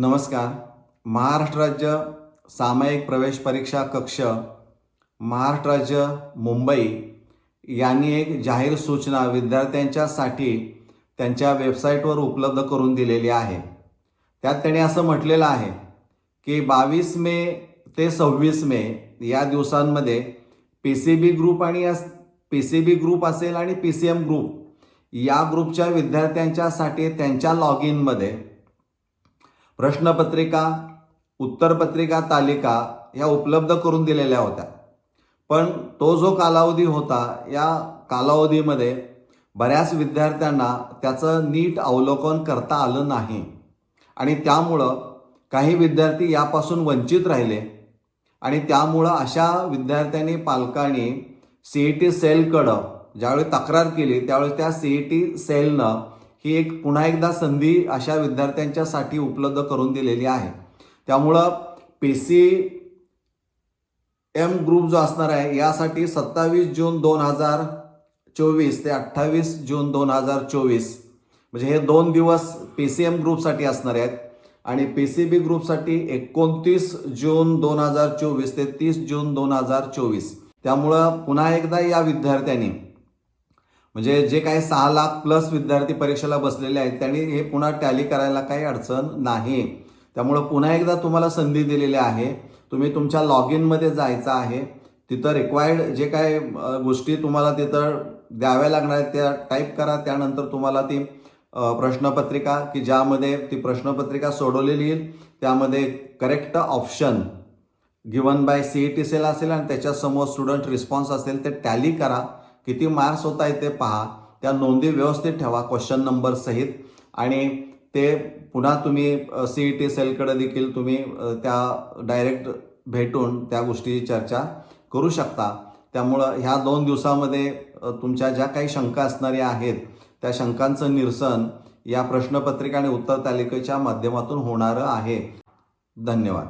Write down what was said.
नमस्कार. महाराष्ट्र राज्य सामायिक प्रवेश परीक्षा कक्ष महाराष्ट्र राज्य मुंबई यांनी एक जाहीर सूचना विद्यार्थ्यांच्यासाठी त्यांच्या वेबसाईटवर उपलब्ध करून दिलेली आहे. त्यात त्यांनी असं म्हटलेलं आहे की बावीस मे ते सव्वीस मे या दिवसांमध्ये पी सी बी ग्रुप आणि पी सी बी ग्रुप असेल आणि पी सी एम ग्रुप या ग्रुपच्या विद्यार्थ्यांच्यासाठी त्यांच्या लॉग इनमध्ये प्रश्नपत्रिका उत्तरपत्रिका तालिका ह्या उपलब्ध करून दिलेल्या होत्या. पण तो जो कालावधी होता या कालावधीमध्ये बऱ्याच विद्यार्थ्यांना त्याचं नीट अवलोकन करता आलं नाही. आणि त्यामुळं काही विद्यार्थी यापासून वंचित राहिले. आणि त्यामुळं अशा विद्यार्थ्यांनी पालकांनी सी ई टी सेलकडं ज्यावेळी तक्रार केली त्यावेळी त्या सी ई टी सेलनं ही एक पुन्हा एकदा संधी अशा विद्यार्थ्यांच्यासाठी उपलब्ध करून दिलेली आहे. त्यामुळं पी सी एम ग्रुप जो असणार आहे यासाठी सत्तावीस जून दोन हजार चोवीस ते अठ्ठावीस जून दोन हजार चोवीस म्हणजे हे दोन दिवस पी सी एम ग्रुपसाठी असणार आहेत. आणि पी सी बी ग्रुपसाठी एकोणतीस जून दोन हजार चोवीस ते तीस जून दोन हजार चोवीस. त्यामुळं पुन्हा एकदा या विद्यार्थ्यांनी म्हणजे जे काही सहा लाख प्लस विद्यार्थी परीक्षेला बसलेले आहेत त्यांनी हे पुन्हा टॅली करायला काही अडचण नाही. त्यामुळं पुन्हा एकदा तुम्हाला संधी दिलेली आहे. तुम्ही तुमच्या लॉग इनमध्ये जायचं आहे. तिथं रिक्वायर्ड जे काय गोष्टी तुम्हाला तिथं द्याव्या लागणार आहेत त्या टाईप करा. त्यानंतर तुम्हाला ती प्रश्नपत्रिका की ज्यामध्ये ती प्रश्नपत्रिका सोडवलेली येईल त्यामध्ये correct option given by C E T cell असेल आणि त्याच्यासमोर स्टुडंट रिस्पॉन्स असेल ते टॅली करा. किती मार्क्स होत आहेत ते पहा. त्या नोंदी व्यवस्थित ठेवा क्वेश्चन नंबर सहित. आणि ते पुन्हा तुम्ही सी ई टी सेलकडे देखील तुम्ही त्या डायरेक्ट भेटून त्या गोष्टीची चर्चा करू शकता. त्यामुळं ह्या दोन दिवसामध्ये तुमच्या ज्या काही शंका असणाऱ्या आहेत त्या शंकांचं निरसन या प्रश्नपत्रिका आणि उत्तर तालिकेच्या माध्यमातून होणारं आहे. धन्यवाद.